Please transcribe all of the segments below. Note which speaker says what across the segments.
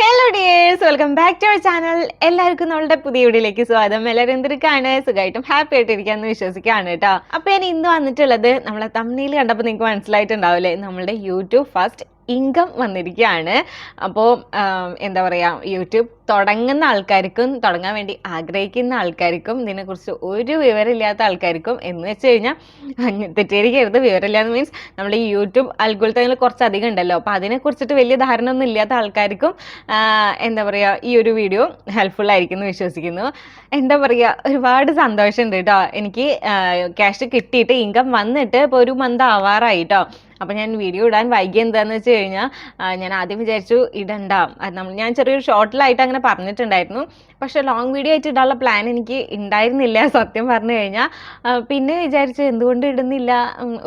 Speaker 1: Hello dears welcome back to our channel എല്ലാവർക്കും നമ്മളുടെ പുതിയ വീഡിയോയിലേക്ക് സ്വാഗതം. എല്ലാവരും എന്തിരിക്കാണ്? സുഖമായിട്ടും ഹാപ്പി ആയിട്ടിരിക്കാന്ന് വിശ്വസിക്കുകയാണ് കേട്ടോ. അപ്പോൾ ഞാൻ ഇന്ന് വന്നിട്ടുള്ളത് നമ്മളെ തമ്മിൽ കണ്ടപ്പോൾ നിങ്ങൾക്ക് മനസ്സിലായിട്ടുണ്ടാവില്ലേ? നമ്മളുടെ യൂട്യൂബ് ഫസ്റ്റ് ഇൻകം വന്നിരിക്കുകയാണ്. അപ്പോൾ എന്താ പറയുക യൂട്യൂബ് തുടങ്ങുന്ന ആൾക്കാർക്കും തുടങ്ങാൻ വേണ്ടി ആഗ്രഹിക്കുന്ന ആൾക്കാർക്കും ഇതിനെക്കുറിച്ച് ഒരു വിവരമില്ലാത്ത ആൾക്കാർക്കും എന്ന് വെച്ച് കഴിഞ്ഞാൽ തെറ്റിദ്ധരിക്കരുത്. വിവരമില്ലാന്ന് മീൻസ് നമ്മുടെ ഈ യൂട്യൂബ് അൽഗുലത്തങ്ങൾ കുറച്ച് അധികം ഉണ്ടല്ലോ. അപ്പോൾ അതിനെക്കുറിച്ചിട്ട് വലിയ ധാരണ ഒന്നും ഇല്ലാത്ത ആൾക്കാർക്കും എന്താ പറയുക ഈ ഒരു വീഡിയോ ഹെൽപ്ഫുൾ ആയിരിക്കും എന്ന് വിശ്വസിക്കുന്നു. എന്താ പറയുക ഒരുപാട് സന്തോഷമുണ്ട് കേട്ടോ. എനിക്ക് ക്യാഷ് കിട്ടിയിട്ട് ഇൻകം വന്നിട്ട് ഇപ്പോൾ ഒരു മന്ത് ആവാറായി കേട്ടോ. അപ്പോൾ ഞാൻ വീഡിയോ ഇടാൻ വൈകി എന്താന്ന് വെച്ച് കഴിഞ്ഞാൽ ഞാൻ ആദ്യം വിചാരിച്ചു ഇടണ്ട. നമ്മൾ ഞാൻ ചെറിയൊരു ഷോർട്ടിലായിട്ട് അങ്ങനെ പറഞ്ഞിട്ടുണ്ടായിരുന്നു. പക്ഷേ ലോങ് വീഡിയോ ആയിട്ട് ഇടാനുള്ള പ്ലാൻ എനിക്ക് ഉണ്ടായിരുന്നില്ല സത്യം പറഞ്ഞു കഴിഞ്ഞാൽ പിന്നെ വിചാരിച്ചു എന്തുകൊണ്ട് ഇടുന്നില്ല?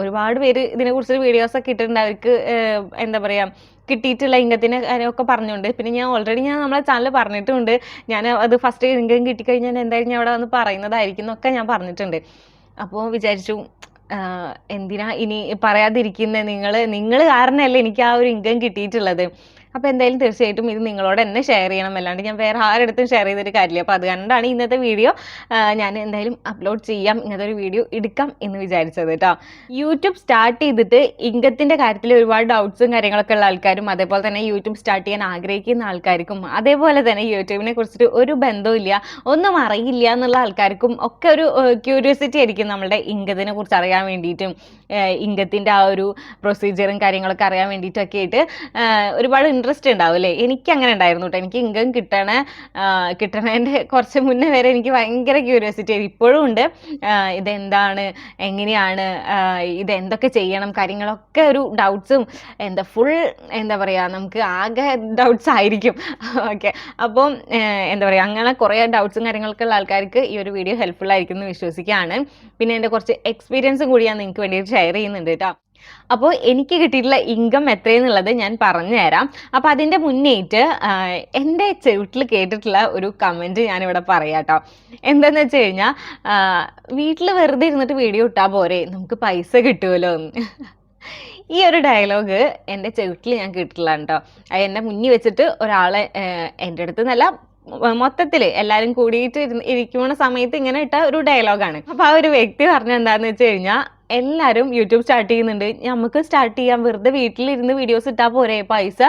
Speaker 1: ഒരുപാട് പേര് ഇതിനെക്കുറിച്ച് വീഡിയോസൊക്കെ ഇട്ടിട്ടുണ്ട്. അവർക്ക് എന്താ പറയുക കിട്ടിയിട്ടുള്ള ഇംഗത്തിനെ കാര്യമൊക്കെ പറഞ്ഞുകൊണ്ട് പിന്നെ ഞാൻ ഓൾറെഡി ഞാൻ നമ്മളെ ചാനൽ പറഞ്ഞിട്ടുണ്ട്. ഞാൻ അത് ഫസ്റ്റ് ഇംഗം കിട്ടിക്കഴിഞ്ഞാൽ എന്തായാലും ഞാൻ അവിടെ വന്ന് പറയുന്നതായിരിക്കും എന്നൊക്കെ ഞാൻ പറഞ്ഞിട്ടുണ്ട്. അപ്പോൾ വിചാരിച്ചു എന്തിനാ ഇനി പറയാതിരിക്കുന്നത് നിങ്ങൾ നിങ്ങൾ കാരണമല്ലേ എനിക്ക് ആ ഒരു ഇൻകം കിട്ടിയിട്ടുള്ളത്. അപ്പോൾ എന്തായാലും തീർച്ചയായിട്ടും ഇത് നിങ്ങളോട് തന്നെ ഷെയർ ചെയ്യണം. അല്ലാണ്ട് ഞാൻ വേറെ ആരെടുത്തും ഷെയർ ചെയ്തൊരു കാര്യമില്ല. അപ്പോൾ അതുകൊണ്ടാണ് ഇന്നത്തെ വീഡിയോ ഞാൻ എന്തായാലും അപ്ലോഡ് ചെയ്യാം. ഇങ്ങനത്തെ ഒരു വീഡിയോ എടുക്കാം എന്ന് വിചാരിച്ചത് കേട്ടോ യൂട്യൂബ് സ്റ്റാർട്ട് ചെയ്തിട്ട് ഇംഗത്തിന്റെ കാര്യത്തിൽ ഒരുപാട് ഡൗട്ട്സും കാര്യങ്ങളൊക്കെ ഉള്ള ആൾക്കാരും അതേപോലെ തന്നെ യൂട്യൂബ് സ്റ്റാർട്ട് ചെയ്യാൻ ആഗ്രഹിക്കുന്ന ആൾക്കാർക്കും അതേപോലെ തന്നെ യൂട്യൂബിനെ കുറിച്ചിട്ട് ഒരു ഇല്ല ഒന്നും അറിയില്ല എന്നുള്ള ആൾക്കാർക്കും ഒക്കെ ഒരു ക്യൂരിയോസിറ്റി ആയിരിക്കും നമ്മുടെ ഇംഗത്തിനെ കുറിച്ച് അറിയാൻ വേണ്ടിയിട്ടും ഇംഗത്തിന്റെ ആ ഒരു പ്രൊസീജിയറും കാര്യങ്ങളൊക്കെ അറിയാൻ വേണ്ടിയിട്ടൊക്കെ ആയിട്ട്. ഒരുപാട് ഇൻട്രസ്റ്റ് ഉണ്ടാവും അല്ലേ എനിക്ക് അങ്ങനെ ഉണ്ടായിരുന്നു കേട്ടോ എനിക്ക് ഇൻകം കിട്ടണ കിട്ടണേന്റെ കുറച്ച് മുന്നേ വരെ എനിക്ക് ഭയങ്കര ക്യൂരിയോസിറ്റി ആയിരുന്നു. ഇപ്പോഴും ഉണ്ട്. ഇതെന്താണ് എങ്ങനെയാണ് ഇത് എന്തൊക്കെ ചെയ്യണം കാര്യങ്ങളൊക്കെ ഒരു ഡൗട്ട്സും എന്താ ഫുൾ എന്താ പറയുക നമുക്ക് ആകെ ഡൗട്ട്സ് ആയിരിക്കും. ഓക്കെ അപ്പോൾ എന്താ പറയുക അങ്ങനെ കുറേ ഡൗട്ട്സും കാര്യങ്ങളൊക്കെ ഉള്ള ആൾക്കാർക്ക് ഈ ഒരു വീഡിയോ ഹെൽപ്ഫുൾ ആയിരിക്കും എന്ന് വിശ്വസിക്കുകയാണ്. പിന്നെ എന്റെ കുറച്ച് എക്സ്പീരിയൻസും കൂടി ഞാൻ നിങ്ങൾക്ക് വേണ്ടിയിട്ട് ഷെയർ ചെയ്യുന്നുണ്ട് കേട്ടോ അപ്പോൾ എനിക്ക് കിട്ടിയിട്ടുള്ള ഇൻകം എത്രയെന്നുള്ളത് ഞാൻ പറഞ്ഞുതരാം. അപ്പോൾ അതിന്റെ മുന്നേറ്റ് എന്റെ ചെവിട്ടിൽ കേട്ടിട്ടുള്ള ഒരു കമന്റ് ഞാനിവിടെ പറയാം കേട്ടോ എന്താണെന്ന് വെച്ച് കഴിഞ്ഞാൽ വീട്ടിൽ വെറുതെ ഇരുന്നിട്ട് വീഡിയോ ഇട്ടാൽ പോരെ നമുക്ക് പൈസ കിട്ടുമല്ലോ എന്ന്. ഈ ഒരു ഡയലോഗ് എന്റെ ചെവിട്ടിൽ ഞാൻ കേട്ടിട്ടുള്ള കേട്ടോ അത് എന്നെ മുന്നിൽ വെച്ചിട്ട് ഒരാളെ എന്റെ അടുത്ത് നല്ല മൊത്തത്തിൽ എല്ലാവരും കൂടിയിട്ട് ഇരിക്കുന്ന സമയത്ത് ഇങ്ങനെ ഇട്ട ഒരു ഡയലോഗാണ് അപ്പോൾ ആ ഒരു വ്യക്തി പറഞ്ഞ എന്താണെന്ന് വെച്ച് കഴിഞ്ഞാൽ എല്ലാവരും യൂട്യൂബ് സ്റ്റാർട്ട് ചെയ്യുന്നുണ്ട്. നമുക്ക് സ്റ്റാർട്ട് ചെയ്യാം. വെറുതെ വീട്ടിലിരുന്ന് വീഡിയോസ് ഇട്ടാൽ പോരെ. പൈസ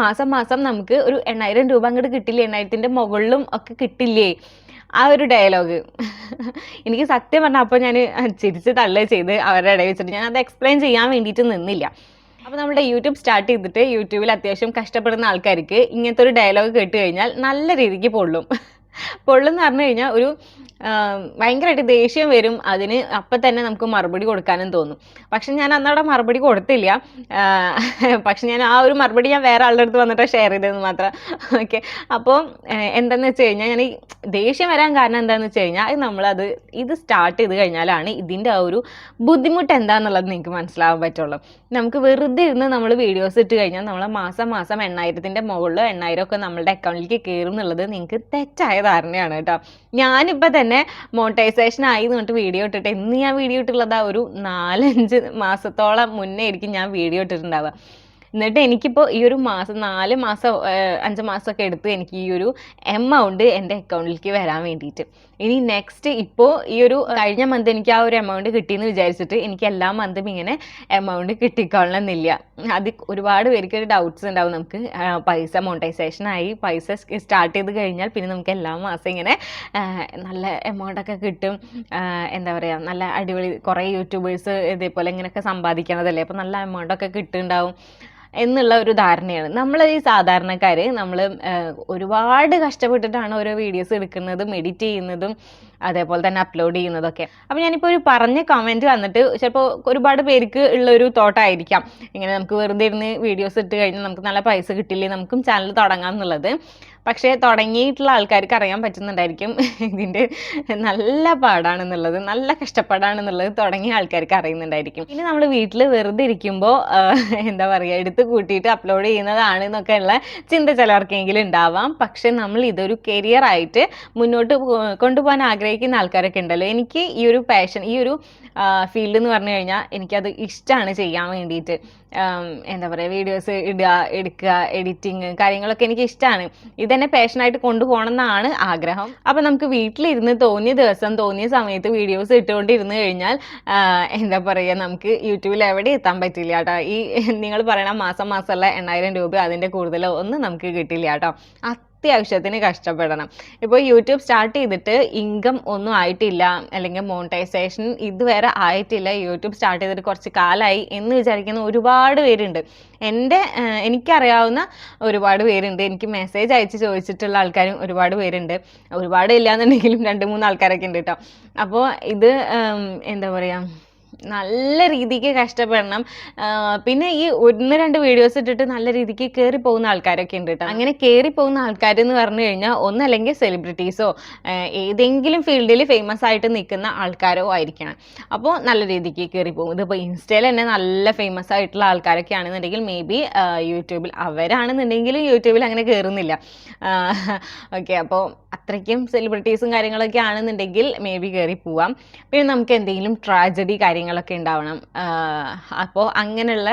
Speaker 1: മാസം മാസം നമുക്ക് ഒരു എണ്ണായിരം രൂപ അങ്ങോട്ട് കിട്ടില്ലേ? എണ്ണായിരത്തിന്റെ മുകളിലും ഒക്കെ കിട്ടില്ലേ? ആ ഒരു ഡയലോഗ് എനിക്ക് സത്യം പറഞ്ഞാൽ അപ്പോൾ ഞാൻ ചിരിച്ച് തള്ളേ ചെയ്ത് അവരുടെ ഇടയിൽ വെച്ചിട്ട്. ഞാൻ അത് എക്സ്പ്ലെയിൻ ചെയ്യാൻ വേണ്ടിയിട്ട് നിന്നില്ല. അപ്പോൾ നമ്മുടെ യൂട്യൂബ് സ്റ്റാർട്ട് ചെയ്തിട്ട് യൂട്യൂബിൽ അത്യാവശ്യം കഷ്ടപ്പെടുന്ന ആൾക്കാർക്ക് ഇങ്ങനത്തെ ഒരു ഡയലോഗ് കേട്ട് കഴിഞ്ഞാൽ നല്ല രീതിക്ക് പൊള്ളും. പൊള്ളുന്ന് പറഞ്ഞു കഴിഞ്ഞാൽ ഒരു ഭയങ്കരമായിട്ട് ദേഷ്യം വരും. അതിന് അപ്പൊ തന്നെ നമുക്ക് മറുപടി കൊടുക്കാനും തോന്നും. പക്ഷെ ഞാൻ അന്നവിടെ മറുപടി കൊടുത്തില്ല. പക്ഷെ ഞാൻ ആ ഒരു മറുപടി ഞാൻ വേറെ ആളുടെ അടുത്ത് വന്നിട്ട് ഷെയർ ചെയ്തതെന്ന് മാത്രം. ഓക്കെ അപ്പോൾ എന്താന്ന് വെച്ച് കഴിഞ്ഞാൽ ഞാൻ ഈ ദേഷ്യം വരാൻ കാരണം എന്താണെന്ന് വെച്ച് കഴിഞ്ഞാൽ നമ്മളത് ഇത് സ്റ്റാർട്ട് ചെയ്ത് കഴിഞ്ഞാലാണ് ഇതിന്റെ ആ ഒരു ബുദ്ധിമുട്ട് എന്താണെന്നുള്ളത് നിങ്ങൾക്ക് മനസ്സിലാവാൻ പറ്റുള്ളൂ. നമുക്ക് വെറുതെ ഇരുന്ന് നമ്മൾ വീഡിയോസ് ഇട്ട് കഴിഞ്ഞാൽ നമ്മൾ മാസം മാസം എണ്ണായിരത്തിന്റെ മുകളിലോ എണ്ണായിരം ഒക്കെ നമ്മളുടെ അക്കൗണ്ടിലേക്ക് കയറും എന്നുള്ളത് നിങ്ങൾക്ക് തെറ്റായ ധാരണയാണ് കേട്ടോ. ഞാനിപ്പോൾ തന്നെ മോണിറ്റൈസേഷൻ ആയി എന്നിട്ട് വീഡിയോ ഇട്ടിട്ട് ഇന്ന് ഞാൻ വീഡിയോ ഇട്ടുള്ളത് ആ ഒരു നാലഞ്ച് മാസത്തോളം മുന്നേ ആയിരിക്കും ഞാൻ വീഡിയോ ഇട്ടിട്ടുണ്ടാവുക. എന്നിട്ട് എനിക്കിപ്പോൾ ഈ ഒരു മാസം നാല് മാസം അഞ്ച് മാസമൊക്കെ എടുത്ത് എനിക്ക് ഈ ഒരു എമൗണ്ട് എന്റെ അക്കൗണ്ടിലേക്ക് വരാൻ വേണ്ടിയിട്ട് ഇനി നെക്സ്റ്റ് ഇപ്പോൾ ഈ ഒരു കഴിഞ്ഞ മന്ത് എനിക്ക് ആ ഒരു എമൗണ്ട് കിട്ടിയെന്ന് വിചാരിച്ചിട്ട് എനിക്ക് എല്ലാ മന്തും ഇങ്ങനെ എമൗണ്ട് കിട്ടിക്കൊള്ളണമെന്നില്ല അത് ഒരുപാട് പേർക്ക് ഒരു ഡൗട്ട്സ് ഉണ്ടാവും. നമുക്ക് പൈസ മോണിറ്റൈസേഷൻ ആയി പൈസ സ്റ്റാർട്ട് ചെയ്ത് കഴിഞ്ഞാൽ പിന്നെ നമുക്ക് എല്ലാ മാസം ഇങ്ങനെ നല്ല എമൗണ്ട് ഒക്കെ കിട്ടും. എന്താ പറയുക നല്ല അടിപൊളി കുറേ യൂട്യൂബേഴ്സ് ഇതേപോലെ ഇങ്ങനെയൊക്കെ സമ്പാദിക്കണതല്ലേ? അപ്പോൾ നല്ല എമൗണ്ട് ഒക്കെ കിട്ടുന്നുണ്ടാവും. എന്നുള്ള ഒരു ധാരണയാണ്. നമ്മൾ ഈ സാധാരണക്കാർ നമ്മൾ ഒരുപാട് കഷ്ടപ്പെട്ടിട്ടാണ് ഓരോ വീഡിയോസ് എടുക്കുന്നതും എഡിറ്റ് ചെയ്യുന്നതും അതേപോലെ തന്നെ അപ്ലോഡ് ചെയ്യുന്നതൊക്കെ. അപ്പോൾ ഞാനിപ്പോൾ ഒരു പറഞ്ഞ കമന്റ് വന്നിട്ട് ചിലപ്പോൾ ഒരുപാട് പേർക്ക് ഉള്ള ഒരു തോട്ടായിരിക്കാം ഇങ്ങനെ നമുക്ക് വെറുതെ ഇരുന്ന് വീഡിയോസ് ഇട്ട് കഴിഞ്ഞാൽ നമുക്ക് നല്ല പൈസ കിട്ടില്ലേ നമുക്കും ചാനൽ തുടങ്ങാം എന്നുള്ളത്. പക്ഷേ തുടങ്ങിയിട്ടുള്ള ആൾക്കാർക്ക് അറിയാൻ പറ്റുന്നുണ്ടായിരിക്കും. ഇതിന്റെ നല്ല പാടാണെന്നുള്ളത് നല്ല കഷ്ടപ്പാടാണെന്നുള്ളത് തുടങ്ങിയ ആൾക്കാർക്ക് അറിയുന്നുണ്ടായിരിക്കും. ഇനി നമ്മൾ വീട്ടിൽ വെറുതെ ഇരിക്കുമ്പോൾ എന്താ പറയുക എടുത്ത് കൂട്ടിയിട്ട് അപ്ലോഡ് ചെയ്യുന്നതാണ് എന്നൊക്കെ ഉള്ള ചിന്ത ചിലർക്കെങ്കിലും ഉണ്ടാവാം. പക്ഷേ നമ്മൾ ഇതൊരു കരിയറായിട്ട് മുന്നോട്ട് കൊണ്ടുപോകാൻ ആഗ്രഹിക്കുന്ന ആഗ്രഹിക്കുന്ന ആൾക്കാരൊക്കെ ഉണ്ടല്ലോ. എനിക്ക് ഈ ഒരു പാഷൻ ഈ ഒരു ഫീൽഡ് എന്ന് പറഞ്ഞു കഴിഞ്ഞാൽ എനിക്കത് ഇഷ്ടമാണ് ചെയ്യാൻ വേണ്ടിയിട്ട് എന്താ പറയുക വീഡിയോസ് ഇടുക എടുക്കുക എഡിറ്റിങ് കാര്യങ്ങളൊക്കെ എനിക്ക് ഇഷ്ടമാണ് ഇതെന്നെ പാഷനായിട്ട് കൊണ്ടുപോകണം എന്നാണ് ആഗ്രഹം. അപ്പം നമുക്ക് വീട്ടിലിരുന്ന് തോന്നിയ ദിവസം തോന്നിയ സമയത്ത് വീഡിയോസ് ഇട്ടുകൊണ്ടിരുന്ന് കഴിഞ്ഞാൽ എന്താ പറയുക നമുക്ക് യൂട്യൂബിൽ എവിടെ എത്താൻ പറ്റില്ല കേട്ടോ. ഈ നിങ്ങൾ പറയണ മാസം മാസമുള്ള എണ്ണായിരം രൂപ അതിന്റെ കൂടുതലോ ഒന്നും നമുക്ക് കിട്ടില്ല കേട്ടോ. അത്യാവശ്യത്തിന് കഷ്ടപ്പെടണം. ഇപ്പോൾ യൂട്യൂബ് സ്റ്റാർട്ട് ചെയ്തിട്ട് ഇൻകം ഒന്നും ആയിട്ടില്ല അല്ലെങ്കിൽ മോണിറ്റൈസേഷൻ ഇതുവരെ ആയിട്ടില്ല യൂട്യൂബ് സ്റ്റാർട്ട് ചെയ്തിട്ട് കുറച്ച് കാലമായി എന്ന് വിചാരിക്കുന്ന ഒരുപാട് പേരുണ്ട്. എന്റെ എനിക്കറിയാവുന്ന ഒരുപാട് പേരുണ്ട്. എനിക്ക് മെസ്സേജ് അയച്ച് ചോദിച്ചിട്ടുള്ള ആൾക്കാരും ഒരുപാട് പേരുണ്ട്. ഒരുപാട് ഇല്ലാന്നുണ്ടെങ്കിലും രണ്ട് മൂന്ന് ആൾക്കാരൊക്കെ ഉണ്ട് കേട്ടോ അപ്പോൾ ഇത് എന്താ പറയുക നല്ല രീതിക്ക് കഷ്ടപ്പെടണം. പിന്നെ ഈ ഒന്ന് രണ്ട് വീഡിയോസ് ഇട്ടിട്ട് നല്ല രീതിക്ക് കയറി പോകുന്ന ആൾക്കാരൊക്കെ ഉണ്ട് കേട്ടോ അങ്ങനെ കയറി പോകുന്ന ആൾക്കാർ എന്ന് പറഞ്ഞു കഴിഞ്ഞാൽ ഒന്നല്ലെങ്കിൽ സെലിബ്രിറ്റീസോ ഏതെങ്കിലും ഫീൽഡിൽ ഫേമസ് ആയിട്ട് നിൽക്കുന്ന ആൾക്കാരോ ആയിരിക്കണം. അപ്പോൾ നല്ല രീതിക്ക് കയറി പോകും. ഇതിപ്പോൾ ഇൻസ്റ്റയിൽ തന്നെ നല്ല ഫേമസ് ആയിട്ടുള്ള ആൾക്കാരൊക്കെ ആണെന്നുണ്ടെങ്കിൽ മേ ബി യൂട്യൂബിൽ അവരാണെന്നുണ്ടെങ്കിലും യൂട്യൂബിൽ അങ്ങനെ കയറുന്നില്ല ഓക്കെ അപ്പോൾ അത്രയ്ക്കും സെലിബ്രിറ്റീസും കാര്യങ്ങളൊക്കെ ആണെന്നുണ്ടെങ്കിൽ മേ ബി കയറി പോവാം. പിന്നെ നമുക്ക് എന്തെങ്കിലും ട്രാജഡി കാര്യങ്ങളൊക്കെ ഉണ്ടാവണം. അപ്പോൾ അങ്ങനെയുള്ള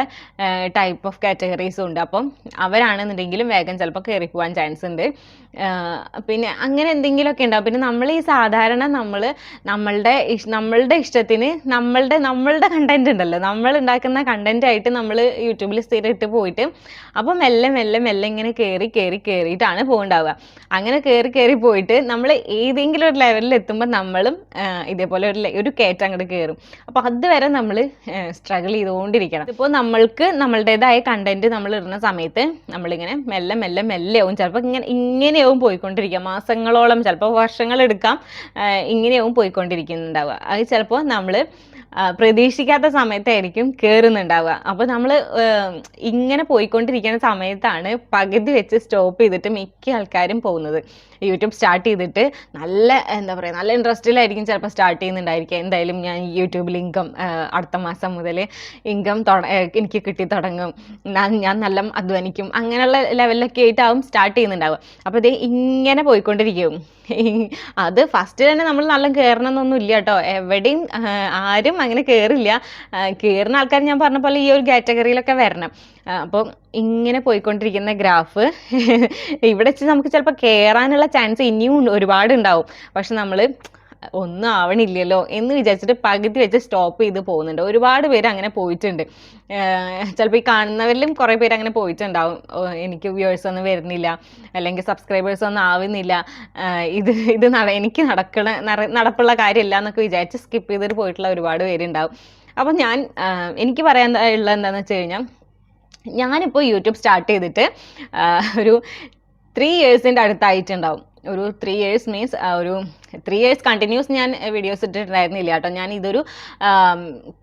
Speaker 1: ടൈപ്പ് ഓഫ് കാറ്റഗറീസും ഉണ്ട്. അപ്പം അവരാണെന്നുണ്ടെങ്കിലും വേഗം ചിലപ്പോൾ കയറി പോകാൻ ചാൻസ് ഉണ്ട്. പിന്നെ അങ്ങനെ എന്തെങ്കിലുമൊക്കെ ഉണ്ടാവും. പിന്നെ നമ്മൾ ഈ സാധാരണ നമ്മൾ നമ്മളുടെ നമ്മളുടെ ഇഷ്ടത്തിന് നമ്മളുടെ നമ്മളുടെ കണ്ടന്റ് ഉണ്ടല്ലോ. നമ്മൾ ഉണ്ടാക്കുന്ന കണ്ടന്റ് ആയിട്ട് നമ്മൾ യൂട്യൂബിൽ സ്ഥിരം ഇട്ട് പോയിട്ട് അപ്പോൾ മെല്ലെ മെല്ലെ മെല്ലെ ഇങ്ങനെ കയറി കയറി കയറിയിട്ടാണ് പോകുന്നുണ്ടാവുക അങ്ങനെ കയറി കയറി പോയിട്ട് നമ്മൾ ഏതെങ്കിലും ഒരു ലെവലിൽ എത്തുമ്പോൾ നമ്മളും ഇതേപോലെ ഒരു ഒരു കയറ്റം അങ്ങോട്ട് കയറും അപ്പോൾ അതുവരെ നമ്മൾ സ്ട്രഗിൾ ചെയ്തുകൊണ്ടിരിക്കണം. ഇപ്പോൾ നമ്മൾക്ക് നമ്മളുടേതായ കണ്ടന്റ് നമ്മൾ ഇടുന്ന സമയത്ത് നമ്മളിങ്ങനെ മെല്ലെ മെല്ലെ മെല്ലെ ആവും. ചിലപ്പോൾ ഇങ്ങനെ ഇങ്ങനെയാവും പോയിക്കൊണ്ടിരിക്കുക. മാസങ്ങളോളം ചിലപ്പോൾ വർഷങ്ങളെടുക്കാം ഇങ്ങനെയാവും പോയിക്കൊണ്ടിരിക്കുന്നുണ്ടാവുക. അത് ചിലപ്പോൾ നമ്മൾ പ്രതീക്ഷിക്കാത്ത സമയത്തായിരിക്കും കയറുന്നുണ്ടാവുക അപ്പോൾ നമ്മൾ ഇങ്ങനെ പോയിക്കൊണ്ടിരിക്കുന്ന സമയത്താണ് പകുതി വെച്ച് സ്റ്റോപ്പ് ചെയ്തിട്ട് മിക്ക ആൾക്കാരും പോകുന്നത്. യൂട്യൂബ് സ്റ്റാർട്ട് ചെയ്തിട്ട് നല്ല എന്താ പറയുക നല്ല ഇൻട്രസ്റ്റിലായിരിക്കും ചിലപ്പോൾ സ്റ്റാർട്ട് ചെയ്യുന്നുണ്ടായിരിക്കുക. എന്തായാലും ഞാൻ യൂട്യൂബിൽ ഇൻകം അടുത്ത മാസം മുതൽ ഇൻകം എനിക്ക് കിട്ടി തുടങ്ങും. ഞാൻ നല്ല അധ്വാനിക്കും. അങ്ങനെയുള്ള ലെവലിലൊക്കെ ആയിട്ടാവും സ്റ്റാർട്ട് ചെയ്യുന്നുണ്ടാവുക. അപ്പോൾ ഇത് ഇങ്ങനെ പോയിക്കൊണ്ടിരിക്കും. അത് ഫസ്റ്റ് തന്നെ നമ്മൾ നല്ല കയറണമെന്നൊന്നും ഇല്ല കേട്ടോ. എവിടെയും ആ, ആരും അങ്ങനെ കയറില്ല കയറുന്ന ആൾക്കാർ ഞാൻ പറഞ്ഞ പോലെ ഈ ഒരു കാറ്റഗറിയിലൊക്കെ വരണം. അപ്പോൾ ഇങ്ങനെ പോയിക്കൊണ്ടിരിക്കുന്ന ഗ്രാഫ് ഇവിടെ വെച്ച് നമുക്ക് ചിലപ്പോൾ കയറാനുള്ള ചാൻസ് ഇനിയും ഒരുപാട് ഉണ്ടാവും പക്ഷെ നമ്മൾ ഒന്നും ആവണില്ലല്ലോ എന്ന് വിചാരിച്ചിട്ട് പകുതി വെച്ച് സ്റ്റോപ്പ് ചെയ്ത് പോകുന്നുണ്ട്. ഒരുപാട് പേര് അങ്ങനെ പോയിട്ടുണ്ട്. ചിലപ്പോൾ ഈ കാണുന്നവരിലും കുറേ പേര് അങ്ങനെ പോയിട്ടുണ്ടാവും. എനിക്ക് വ്യൂവേഴ്സ് ഒന്നും വരുന്നില്ല. അല്ലെങ്കിൽ സബ്സ്ക്രൈബേഴ്സ് ഒന്നും ആവുന്നില്ല. ഇത് ഇത് എനിക്ക് നടക്കണ നട- നടപ്പുള്ള കാര്യമില്ല എന്നൊക്കെ വിചാരിച്ച് സ്കിപ്പ് ചെയ്തിട്ട് പോയിട്ടുള്ള ഒരുപാട് പേരുണ്ടാവും. അപ്പം ഞാൻ എനിക്ക് പറയാൻ ഉള്ളത് എന്താണെന്ന് വെച്ച് കഴിഞ്ഞാൽ ഞാനിപ്പോൾ യൂട്യൂബ് സ്റ്റാർട്ട് ചെയ്തിട്ട് ഒരു ത്രീ ഇയേഴ്സിന്റെ അടുത്തായിട്ടുണ്ടാവും. ഒരു ത്രീ ഇയേഴ്സ് മീൻസ് ഒരു ത്രീ ഇയേഴ്സ് കണ്ടിന്യൂസ് ഞാൻ വീഡിയോസ് ഇട്ടിട്ടുണ്ടായിരുന്നില്ല കേട്ടോ. ഞാൻ ഇതൊരു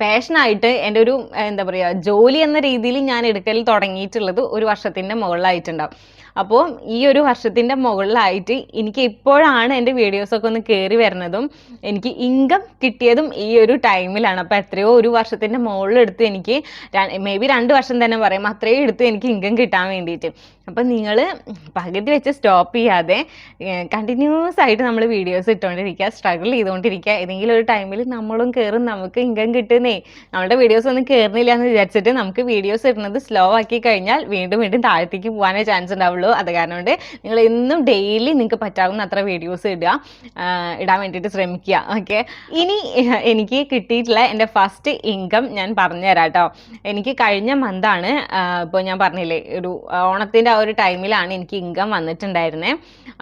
Speaker 1: പാഷനായിട്ട് എന്റെ ഒരു എന്താ പറയുക ജോലി എന്ന രീതിയിൽ ഞാൻ എടുക്കൽ തുടങ്ങിയിട്ടുള്ളത് ഒരു വർഷത്തിന്റെ മുകളിലായിട്ടുണ്ടാവും. അപ്പോൾ ഈ ഒരു വർഷത്തിന്റെ മുകളിലായിട്ട് എനിക്ക് ഇപ്പോഴാണ് എന്റെ വീഡിയോസൊക്കെ ഒന്ന് കയറി വരുന്നതും എനിക്ക് ഇൻകം കിട്ടിയതും ഈ ഒരു ടൈമിലാണ് അപ്പോൾ എത്രയോ ഒരു വർഷത്തിന്റെ മുകളിലെടുത്ത് എനിക്ക് മേ ബി രണ്ട് വർഷം തന്നെ പറയാം അത്രയും എടുത്ത് എനിക്ക് ഇൻകം കിട്ടാൻ വേണ്ടിയിട്ട്. അപ്പം നിങ്ങൾ പകുതി വെച്ച് സ്റ്റോപ്പ് ചെയ്യാതെ കണ്ടിന്യൂസ് ആയിട്ട് നമ്മൾ വീഡിയോസ് ഇട്ടുകൊണ്ടിരിക്കുക സ്ട്രഗിൾ ചെയ്തുകൊണ്ടിരിക്കുക ഏതെങ്കിലും ഒരു ടൈമിൽ നമ്മളും കയറും നമുക്ക് ഇൻകം കിട്ടുന്നേ. നമ്മുടെ വീഡിയോസ് ഒന്നും കയറുന്നില്ല എന്ന് വിചാരിച്ചിട്ട് നമുക്ക് വീഡിയോസ് ഇടുന്നത് സ്ലോ ആക്കി കഴിഞ്ഞാൽ വീണ്ടും വീണ്ടും താഴത്തേക്ക് പോകാനേ ചാൻസ് ഉണ്ടാവുള്ളൂ. അത് കാരണം കൊണ്ട് നിങ്ങൾ എന്നും ഡെയിലി നിങ്ങൾക്ക് പറ്റാവുന്ന അത്ര വീഡിയോസ് ഇടുക ഇടാൻ വേണ്ടിയിട്ട് ശ്രമിക്കുക. ഓക്കെ ഇനി എനിക്ക് കിട്ടിയിട്ടുള്ള എന്റെ ഫസ്റ്റ് ഇൻകം ഞാൻ പറഞ്ഞുതരാം കേട്ടോ എനിക്ക് കഴിഞ്ഞ മന്താണ് ഇപ്പോൾ ഞാൻ പറഞ്ഞില്ലേ ഒരു ഓണത്തിന്റെ ആ ഒരു ടൈമിലാണ് എനിക്ക് ഇൻകം വന്നിട്ടുണ്ടായിരുന്നത്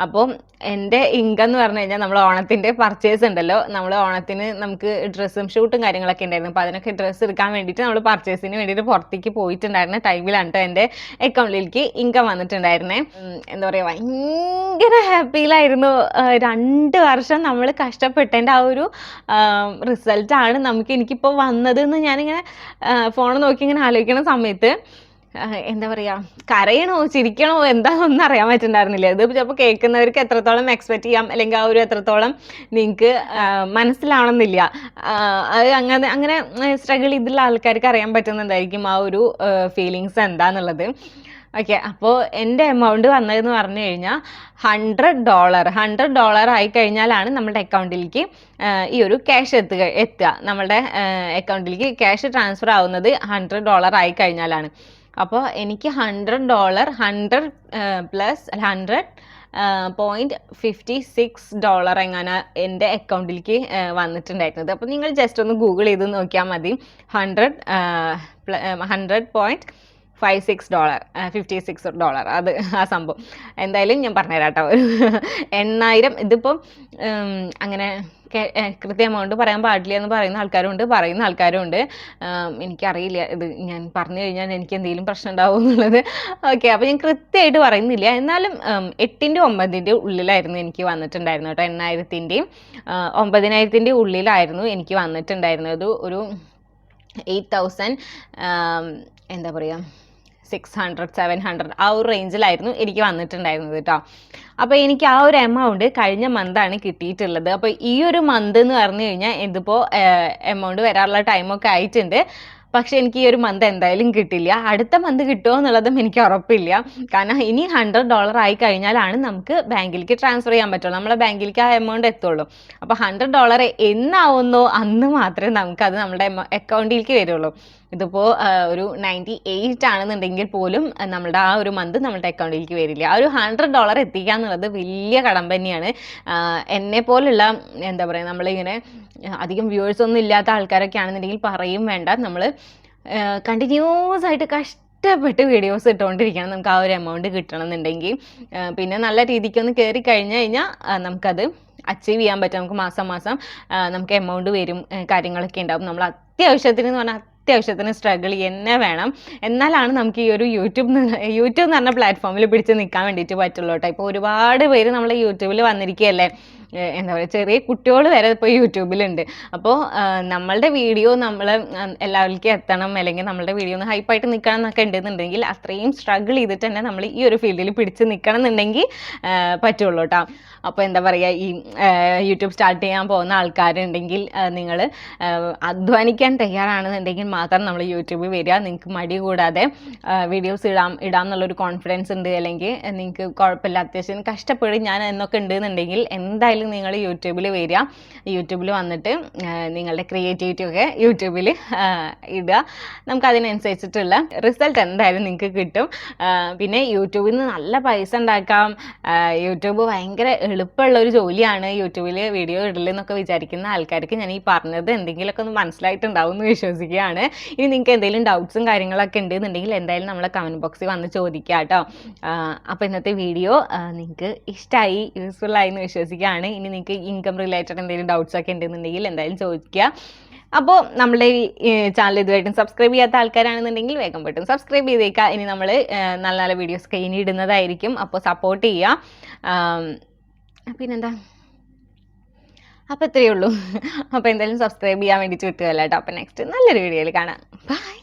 Speaker 1: അപ്പോൾ എന്റെ ഇൻകം എന്ന് പറഞ്ഞു കഴിഞ്ഞാൽ നമ്മൾ ഓണത്തിന്റെ പർച്ചേസ് ഉണ്ടല്ലോ. നമ്മൾ ഓണത്തിന് നമുക്ക് ഡ്രസ്സും ഷൂട്ടും കാര്യങ്ങളൊക്കെ ഉണ്ടായിരുന്നു. അപ്പോൾ അതിനൊക്കെ ഡ്രസ്സ് എടുക്കാൻ വേണ്ടിയിട്ട് നമ്മൾ പർച്ചേസിന് വേണ്ടിയിട്ട് പുറത്തേക്ക് പോയിട്ടുണ്ടായിരുന്ന ടൈമിലാണ് കേട്ടോ എന്റെ അക്കൗണ്ടിലേക്ക് ഇൻകം വന്നിട്ടുണ്ടായിരുന്നേ. എന്താ പറയുക ഭയങ്കര ഹാപ്പിയിലായിരുന്നു രണ്ട് വർഷം നമ്മൾ കഷ്ടപ്പെട്ടതിന്റെ ആ ഒരു റിസൾട്ടാണ് നമുക്ക് എനിക്കിപ്പോൾ വന്നതെന്ന് ഞാനിങ്ങനെ ഫോൺ നോക്കി ഇങ്ങനെ ആലോചിക്കുന്ന സമയത്ത്. എന്താ പറയാ കരയണോ ചിരിക്കണോ എന്താ ഒന്നും അറിയാൻ പറ്റുന്നുണ്ടായിരുന്നില്ല ഇത് ചിലപ്പോൾ കേൾക്കുന്നവർക്ക് എത്രത്തോളം എക്സ്പെക്ട് ചെയ്യാം അല്ലെങ്കിൽ ആ ഒരു എത്രത്തോളം നിങ്ങൾക്ക് മനസ്സിലാവണമെന്നില്ല. അത് അങ്ങനെ അങ്ങനെ സ്ട്രഗിൾ ചെയ്തുള്ള ആൾക്കാർക്ക് അറിയാൻ പറ്റുന്നുണ്ടായിരിക്കും ആ ഒരു ഫീലിങ്സ് എന്താന്നുള്ളത്. ഓക്കെ അപ്പോൾ എന്റെ എമൗണ്ട് വന്നതെന്ന് പറഞ്ഞു കഴിഞ്ഞാൽ ഹൺഡ്രഡ് ഡോളർ ഹൺഡ്രഡ് ഡോളർ ആയി കഴിഞ്ഞാലാണ് നമ്മുടെ അക്കൗണ്ടിലേക്ക് ഈ ഒരു ക്യാഷ് എത്തുക. എത്തുക നമ്മുടെ അക്കൗണ്ടിലേക്ക് ക്യാഷ് ട്രാൻസ്ഫർ ആവുന്നത് ഹൺഡ്രഡ് ഡോളർ ആയി കഴിഞ്ഞാലാണ്. അപ്പോൾ എനിക്ക് hundred dollar hundred plus hundred point fifty six dollar എങ്ങനെ എന്റെ അക്കൗണ്ടിലേക്ക് വന്നിട്ടുണ്ടായിരുന്നത്. അപ്പോൾ നിങ്ങൾ ജസ്റ്റ് ഒന്ന് ഗൂഗിൾ ചെയ്ത് നോക്കിയാൽ മതി. Hundred hundred point five six dollar fifty six dollar അത് ആ സംഭവം. എന്തായാലും ഞാൻ പറഞ്ഞുതരാം കേട്ടോ ഒരു എണ്ണായിരം ഇതിപ്പം അങ്ങനെ കൃത്യ എമൗണ്ട് പറയാൻ പാടില്ല എന്ന് പറയുന്ന ആൾക്കാരുണ്ട് പറയുന്ന ആൾക്കാരുണ്ട്. എനിക്കറിയില്ല ഇത് ഞാൻ പറഞ്ഞു കഴിഞ്ഞാൽ എനിക്ക് എന്തെങ്കിലും പ്രശ്നം ഉണ്ടാവും എന്നുള്ളത്. ഓക്കെ അപ്പോൾ ഞാൻ കൃത്യമായിട്ട് പറയുന്നില്ല. എന്നാലും എട്ടിന്റെ ഒമ്പതിന്റെ ഉള്ളിലായിരുന്നു എനിക്ക് വന്നിട്ടുണ്ടായിരുന്നു കേട്ടോ. എണ്ണായിരത്തിന്റെയും ഒമ്പതിനായിരത്തിന്റെ ഉള്ളിലായിരുന്നു എനിക്ക് വന്നിട്ടുണ്ടായിരുന്നത്. ഒരു എയ്റ്റ് തൗസൻഡ് എന്താ പറയുക സിക്സ് ഹൺഡ്രഡ് സെവൻ ഹൺഡ്രഡ് ആ ഒരു റേഞ്ചിലായിരുന്നു എനിക്ക് വന്നിട്ടുണ്ടായിരുന്നത് കേട്ടോ അപ്പോൾ എനിക്ക് ആ ഒരു എമൗണ്ട് കഴിഞ്ഞ മന്താണ് കിട്ടിയിട്ടുള്ളത്. അപ്പോൾ ഈ ഒരു മന്ത് എന്ന് പറഞ്ഞു കഴിഞ്ഞാൽ ഇതിപ്പോൾ എമൗണ്ട് വരാനുള്ള ടൈമൊക്കെ ആയിട്ടുണ്ട്. പക്ഷെ എനിക്ക് ഈ ഒരു മന്ത് എന്തായാലും കിട്ടില്ല. അടുത്ത മന്ത് കിട്ടുമോ എന്നുള്ളതും എനിക്ക് ഉറപ്പില്ല. കാരണം ഇനി ഹൺഡ്രഡ് ഡോളർ ആയി കഴിഞ്ഞാലാണ് നമുക്ക് ബാങ്കിലേക്ക് ട്രാൻസ്ഫർ ചെയ്യാൻ പറ്റുള്ളൂ. നമ്മളെ ബാങ്കിലേക്ക് ആ എമൗണ്ട് എത്തുള്ളൂ. അപ്പോൾ ഹൺഡ്രഡ് ഡോളർ എന്നാവുന്നോ അന്ന് മാത്രമേ നമുക്ക് അത് നമ്മുടെ അക്കൗണ്ടിലേക്ക് വരുള്ളൂ. ഇതിപ്പോൾ ഒരു നയന്റി എയ്റ്റ് ആണെന്നുണ്ടെങ്കിൽ പോലും നമ്മുടെ ആ ഒരു മന്ത് നമ്മുടെ അക്കൗണ്ടിലേക്ക് വരില്ല. ആ ഒരു ഹൺഡ്രഡ് ഡോളർ എത്തിക്കുക എന്നുള്ളത് വലിയ കടമ്പ തന്നെയാണ്. എന്നെ പോലുള്ള എന്താ പറയുക നമ്മളിങ്ങനെ അധികം വ്യൂവേഴ്സ് ഒന്നും ഇല്ലാത്ത ആൾക്കാരൊക്കെ ആണെന്നുണ്ടെങ്കിൽ പറയും വേണ്ട. നമ്മൾ കണ്ടിന്യൂസ് ആയിട്ട് കഷ്ടപ്പെട്ട് വീഡിയോസ് ഇട്ടുകൊണ്ടിരിക്കണം നമുക്ക് ആ ഒരു എമൗണ്ട് കിട്ടണമെന്നുണ്ടെങ്കിൽ. പിന്നെ നല്ല രീതിക്ക് ഒന്ന് കയറി കഴിഞ്ഞു കഴിഞ്ഞാൽ നമുക്കത് അച്ചീവ് ചെയ്യാൻ പറ്റും. നമുക്ക് മാസം മാസം നമുക്ക് എമൗണ്ട് വരും കാര്യങ്ങളൊക്കെ ഉണ്ടാവും. നമ്മൾ അത്യാവശ്യത്തിന് എന്ന് പറഞ്ഞാൽ അത്യാവശ്യത്തിന് സ്ട്രഗിൾ തന്നെ വേണം. എന്നാലാണ് നമുക്ക് ഈ ഒരു യൂട്യൂബ് യൂട്യൂബ് എന്ന് പറഞ്ഞ പ്ലാറ്റ്ഫോമിൽ പിടിച്ച് നിൽക്കാൻ വേണ്ടിയിട്ട് പറ്റുള്ളൂ കേട്ടോ. ഇപ്പോൾ ഒരുപാട് പേര് നമ്മളെ യൂട്യൂബിൽ വന്നിരിക്കുകയല്ലേ? എന്താ പറയുക ചെറിയ കുട്ടികൾ വരെ ഇപ്പോൾ യൂട്യൂബിലുണ്ട്. അപ്പോൾ നമ്മളുടെ വീഡിയോ നമ്മൾ എല്ലാവർക്കും എത്തണം അല്ലെങ്കിൽ നമ്മളുടെ വീഡിയോ ഒന്ന് ഹൈപ്പായിട്ട് നിൽക്കണം എന്നൊക്കെ ഉണ്ടെന്നുണ്ടെങ്കിൽ അത്രയും സ്ട്രഗിൾ ചെയ്തിട്ട് തന്നെ നമ്മൾ ഈ ഒരു ഫീൽഡിൽ പിടിച്ച് നിൽക്കണം എന്നുണ്ടെങ്കിൽ പറ്റുള്ളൂ കേട്ടോ അപ്പോൾ എന്താ പറയുക ഈ യൂട്യൂബ് സ്റ്റാർട്ട് ചെയ്യാൻ പോകുന്ന ആൾക്കാരുണ്ടെങ്കിൽ നിങ്ങൾ അധ്വാനിക്കാൻ തയ്യാറാണെന്നുണ്ടെങ്കിൽ മാത്രം നമ്മൾ യൂട്യൂബിൽ വരിക. നിങ്ങൾക്ക് മടി കൂടാതെ വീഡിയോസ് ഇടാം ഇടാം എന്നുള്ളൊരു കോൺഫിഡൻസ് ഉണ്ട്. അല്ലെങ്കിൽ നിങ്ങൾക്ക് കുഴപ്പമില്ല അത്യാവശ്യം കഷ്ടപ്പെടും ഞാൻ എന്നൊക്കെ ഉണ്ടെന്നുണ്ടെങ്കിൽ എന്തായാലും എന്തായാലും നിങ്ങൾ യൂട്യൂബിൽ വരിക. യൂട്യൂബിൽ വന്നിട്ട് നിങ്ങളുടെ ക്രിയേറ്റിവിറ്റി ഒക്കെ യൂട്യൂബിൽ ഇടുക. നമുക്ക് അതിനനുസരിച്ചിട്ടുള്ള റിസൾട്ട് എന്തായാലും നിങ്ങൾക്ക് കിട്ടും. പിന്നെ യൂട്യൂബിൽ നിന്ന് നല്ല പൈസ ഉണ്ടാക്കാം. യൂട്യൂബ് ഭയങ്കര എളുപ്പമുള്ള ഒരു ജോലിയാണ്. യൂട്യൂബിൽ വീഡിയോ ഇടലെന്നൊക്കെ വിചാരിക്കുന്ന ആൾക്കാർക്ക് ഞാൻ ഈ പറഞ്ഞത് എന്തെങ്കിലുമൊക്കെ ഒന്ന് മനസ്സിലായിട്ടുണ്ടാവും എന്ന് വിശ്വസിക്കുകയാണ്. ഇനി നിങ്ങൾക്ക് എന്തെങ്കിലും ഡൗട്ട്സും കാര്യങ്ങളൊക്കെ ഉണ്ടെന്നുണ്ടെങ്കിൽ എന്തായാലും നമ്മളെ കമന്റ് ബോക്സിൽ വന്ന് ചോദിക്കുക കേട്ടോ. അപ്പോൾ ഇന്നത്തെ വീഡിയോ നിങ്ങൾക്ക് ഇഷ്ടമായി യൂസ്ഫുൾ ആയി എന്ന് വിശ്വസിക്കുകയാണ്. ഇനി നിങ്ങൾക്ക് ഇൻകം റിലേറ്റഡ് എന്തെങ്കിലും ഡൗട്ട്സ് ഒക്കെ ഉണ്ടെന്നുണ്ടെങ്കിൽ എന്തായാലും ചോദിക്കുക. അപ്പോൾ നമ്മുടെ ഈ ചാനൽ ഇതുമായിട്ടും സബ്സ്ക്രൈബ് ചെയ്യാത്ത ആൾക്കാരാണെന്നുണ്ടെങ്കിൽ വേഗം പെട്ടെന്ന് സബ്സ്ക്രൈബ് ചെയ്തേക്കുക ഇനി നമ്മൾ നല്ല നല്ല വീഡിയോസ് ഒക്കെ ഇനി ഇടുന്നതായിരിക്കും. അപ്പോൾ സപ്പോർട്ട് ചെയ്യുക. പിന്നെന്താ? അപ്പോൾ ഇത്രയേ ഉള്ളൂ. അപ്പോൾ എന്തായാലും സബ്സ്ക്രൈബ് ചെയ്യാൻ വേണ്ടി വിട്ടുകയല്ല അപ്പോൾ നെക്സ്റ്റ് നല്ലൊരു വീഡിയോയിൽ കാണാം. ബൈ